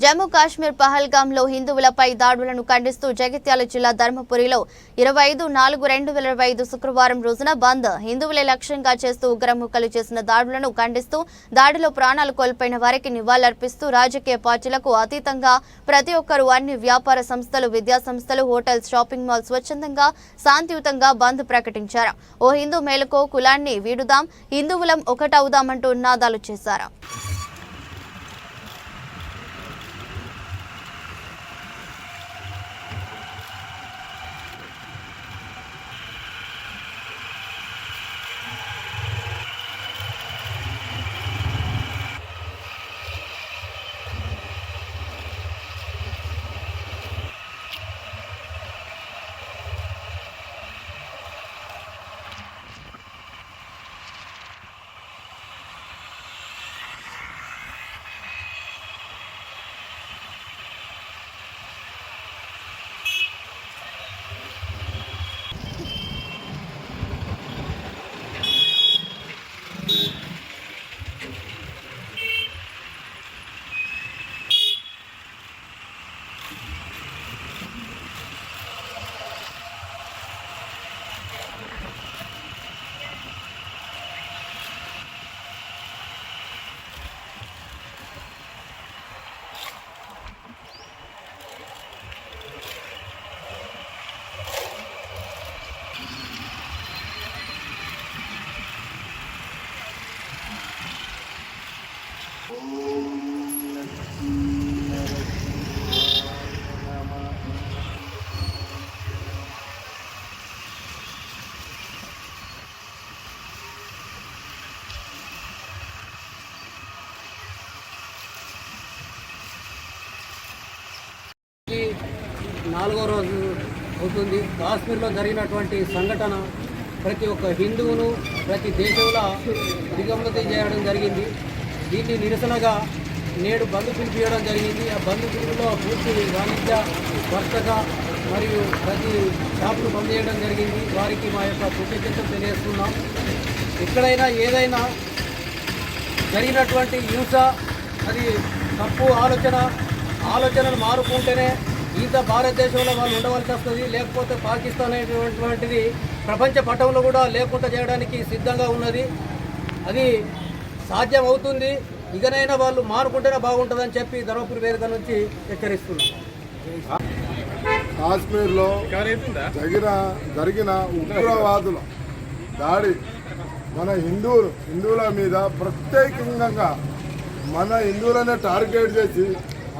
జమ్మూ కాశ్మీర్ పహల్గాంలో హిందువులపై దాడులను ఖండిస్తూ జగిత్యాల జిల్లా ధర్మపురిలో ఇరవై ఐదు నాలుగు రెండు వేల ఇరవై ఐదు శుక్రవారం రోజున బంద్. హిందువులే లక్ష్యంగా చేస్తూ ఉగ్రముఖలు చేసిన దాడులను ఖండిస్తూ దాడిలో ప్రాణాలు కోల్పోయిన వారికి నివాళులర్పిస్తూ రాజకీయ పార్టీలకు అతీతంగా ప్రతి ఒక్కరూ అన్ని వ్యాపార సంస్థలు విద్యా సంస్థలు హోటల్స్ షాపింగ్ మాల్ స్వచ్ఛందంగా శాంతియుతంగా బంద్ ప్రకటించారు. ఓ హిందూ మేలుకో కులాన్ని వీడుదాం హిందువులం ఒకటవుదామంటూ నినాదాలు చేశారు. నాలుగో రోజు అవుతుంది. కాశ్మీర్లో జరిగినటువంటి సంఘటన ప్రతి ఒక్క హిందువును ప్రతి దేశంలో దిగమతి చేయడం జరిగింది. దీన్ని నిరసనగా నేడు బంధు పిలిపియడం జరిగింది. ఆ బంధు పిలుపులో పూర్తి వాణిజ్య వర్తక మరియు ప్రతి షాపులు బంద్ చేయడం జరిగింది. వారికి మా యొక్క కృతజ్ఞతలు తెలియజేస్తున్నాం. ఎక్కడైనా ఏదైనా జరిగినటువంటి హింస అది తప్పు ఆలోచన ఆలోచనలు మారుకుంటేనే ఇంత భారతదేశంలో వాళ్ళు ఉండవలసి వస్తుంది. లేకపోతే పాకిస్తాన్ అనేటువంటిది ప్రపంచ పటంలో కూడా లేకుండా చేయడానికి సిద్ధంగా ఉన్నది. అది సాధ్యం అవుతుంది ఇకనైనా వాళ్ళు మారుకుంటేనే బాగుంటుందని చెప్పి ధర్మపురి వేదిక నుంచి హెచ్చరిస్తున్నాం. కాశ్మీర్లో జరిగిన జరిగిన ఉగ్రవాదుల దాడి మన హిందువులు హిందువుల మీద ప్రత్యేకంగా మన హిందువులనే టార్గెట్ చేసి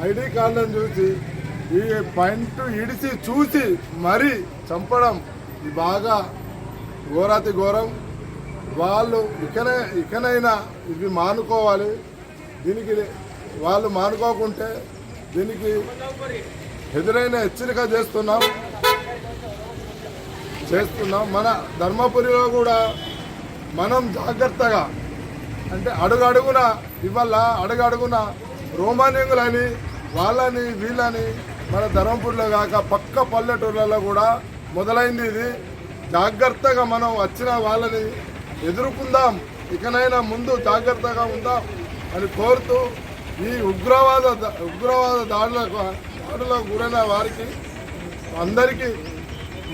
ఐడి కార్డులను చూసి ఈ పాయింట్ ఇడిసి చూసి మరీ చంపడం ఇది బాగా ఘోరాతి ఘోరం. వాళ్ళు ఇకనే ఇకనైనా ఇవి మానుకోవాలి. దీనికి వాళ్ళు మానుకోకుంటే దీనికి ఎదురైన హెచ్చరిక చేస్తున్నాం. చేస్తున్నాం. మన ధర్మపురిలో కూడా మనం జాగ్రత్తగా అంటే అడుగడుగున ఇవాళ అడుగడుగున రోమానియంగులని వాళ్ళని వీళ్ళని మన ధర్మపురిలో కాక పక్క పల్లెటూర్లలో కూడా మొదలైంది ఇది. జాగ్రత్తగా మనం వచ్చిన వాళ్ళని ఎదుర్కొందాం. ఇకనైనా ముందు జాగ్రత్తగా ఉందాం అని కోరుతూ ఈ ఉగ్రవాద ఉగ్రవాద దాడులకు దాడులకు గురైన వారికి అందరికీ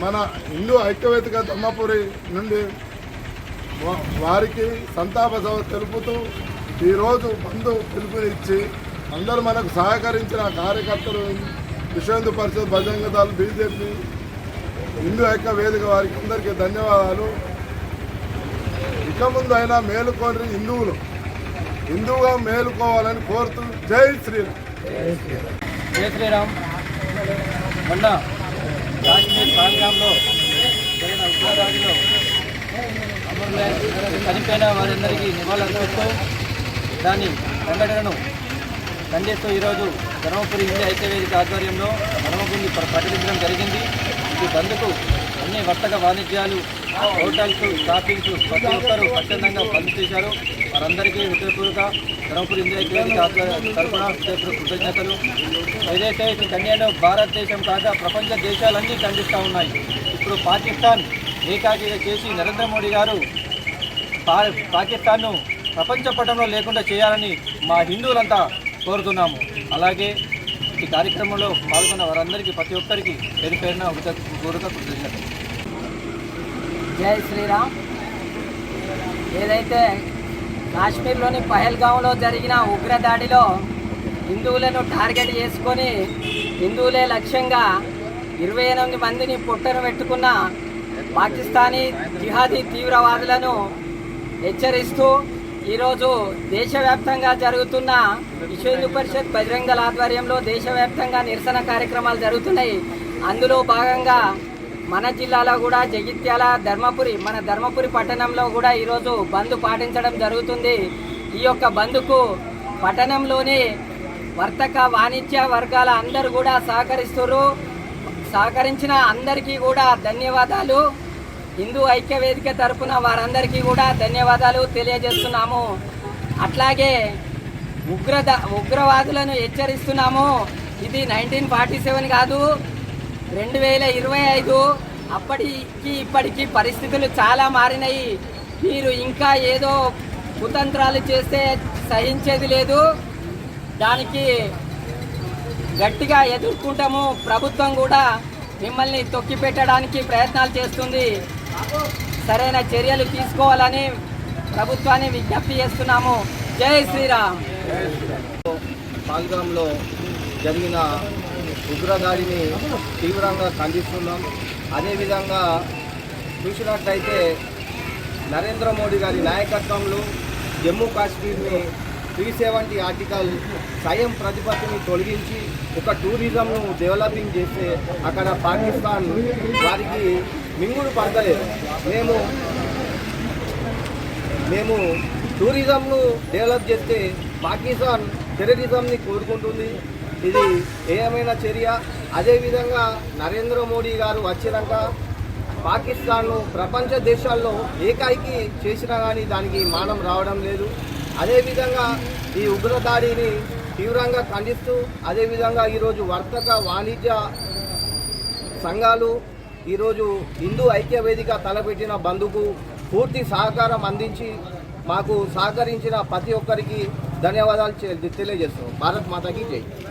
మన హిందూ ఐక్యవేదిక దమ్మపురి నుండి వారికి సంతాప సభ తెలుపుతూ ఈరోజు బంధు పిలుపునిచ్చి అందరూ మనకు సహకరించిన కార్యకర్తలు విశ్వ పరిషత్ బజరంగ దళ బీజేపీ హిందూ ఐక్య వేదిక వారికి అందరికీ ధన్యవాదాలు. ఇక ముందు అయినా మేలుకోని హిందువులు. హిందువుగా మేలుకోవాలని కోరుతూ జై శ్రీరామ్. జయ శ్రీరామ్. మొన్న కాశ్మీర్ ప్రాంతంలో జరిగిన ఉగ్రదాడిలో చనిపోయిన వారందరికీ నివాళులర్పిస్తూ దాని సంఘటనను ఖండిస్తూ ఈరోజు ధర్మపురి హిందీ ఐక్యవేదిక ఆధ్వర్యంలో ధర్మపురిని ప్రకటించడం జరిగింది. ఈ బంద్కు అన్ని వర్తక వాణిజ్యాలు హోటల్స్ షాపింగ్స్ ప్రతి ఒక్కరూ స్వచ్ఛందంగా బంద్ చేశారు వారందరికీ హృదయపూర్వక ధర్మపురి హిందీ ఐక్యవేదిక తరఫున హృదయపూర్వక కృతజ్ఞతలు. ఏదైతే కన్యాలో భారతదేశం కాక ప్రపంచ దేశాలన్నీ ఖండిస్తూ ఉన్నాయి ఇప్పుడు పాకిస్తాన్ ఏకాగ్రత చేసి నరేంద్ర మోడీ గారు పా పాకిస్తాన్ను ప్రపంచ పటంలో లేకుండా చేయాలని మా హిందువులంతా కోరుతున్నాము. అలాగే ఈ కార్యక్రమంలో పాల్గొన్న వారందరికీ ప్రతి ఒక్కరికి పేరు పేరున ఒక కృతజ్ఞతలు. జై శ్రీరామ్. ఏదైతే కాశ్మీర్లోని పహల్గాంలో జరిగిన ఉగ్రదాడిలో హిందువులను టార్గెట్ చేసుకొని హిందువులే లక్ష్యంగా ఇరవై ఎనిమిది మందిని పుట్టను పెట్టుకున్న పాకిస్తానీ జిహాదీ తీవ్రవాదులను హెచ్చరిస్తూ ఈరోజు దేశవ్యాప్తంగా జరుగుతున్న విశ్వ హిందూ పరిషత్ బజరంగల ఆధ్వర్యంలో దేశవ్యాప్తంగా నిరసన కార్యక్రమాలు జరుగుతున్నాయి. అందులో భాగంగా మన జిల్లాలో కూడా జగిత్యాల ధర్మపురి మన ధర్మపురి పట్టణంలో కూడా ఈరోజు బంద్ పాటించడం జరుగుతుంది. ఈ యొక్క బంద్కు పట్టణంలోని వర్తక వాణిజ్య వర్గాల అందరూ కూడా సహకరిస్తున్నారు సహకరించిన అందరికీ కూడా ధన్యవాదాలు. హిందూ ఐక్య వేదిక తరఫున వారందరికీ కూడా ధన్యవాదాలు తెలియజేస్తున్నాము. అట్లాగే ఉగ్రద ఉగ్రవాదులను హెచ్చరిస్తున్నాము. ఇది నైన్టీన్ ఫార్టీ సెవెన్ కాదు. రెండు వేల ఇరవై ఐదు అప్పటికి ఇప్పటికీ పరిస్థితులు చాలా మారినాయి. మీరు ఇంకా ఏదో కుతంత్రాలు చేస్తే సహించేది లేదు. దానికి గట్టిగా ఎదుర్కొంటాము. ప్రభుత్వం కూడా మిమ్మల్ని తొక్కి పెట్టడానికి ప్రయత్నాలు చేస్తుంది. సరైన చర్యలు తీసుకోవాలని ప్రభుత్వాన్ని విజ్ఞప్తి చేస్తున్నాము. జై శ్రీరామ్. పాల్గొంలో జరిగిన ఉగ్రదాడిని తీవ్రంగా ఖండిస్తున్నాం. అదేవిధంగా చూసినట్లయితే నరేంద్ర మోడీ గారి నాయకత్వంలో జమ్మూ కాశ్మీర్ని త్రీ సెవెంటీ ఆర్టికల్ స్వయం ప్రతిపత్తిని తొలగించి ఒక టూరిజంను డెవలపింగ్ చేస్తే అక్కడ పాకిస్తాన్ వారికి మింగుడు పడతలేదు. మేము మేము టూరిజంను డెవలప్ చేస్తే పాకిస్తాన్ టెర్రరిజంని కోరుకుంటుంది. ఇది ఏమైన చర్య? అదేవిధంగా నరేంద్ర మోడీ గారు వచ్చినాక పాకిస్తాన్ను ప్రపంచ దేశాల్లో ఏకాయికి చేసినా కానీ దానికి మానం రావడం లేదు. అదేవిధంగా ఈ ఉగ్రదాడిని తీవ్రంగా ఖండిస్తూ అదేవిధంగా ఈరోజు వర్తక వాణిజ్య సంఘాలు ఈరోజు హిందూ ఐక్య వేదిక తలపెట్టిన బంధుకు పూర్తి సహకారం అందించి మాకు సహకరించిన ప్రతి ఒక్కరికి ధన్యవాదాలు తెలియజేస్తాం భారత్ మాతకి జై.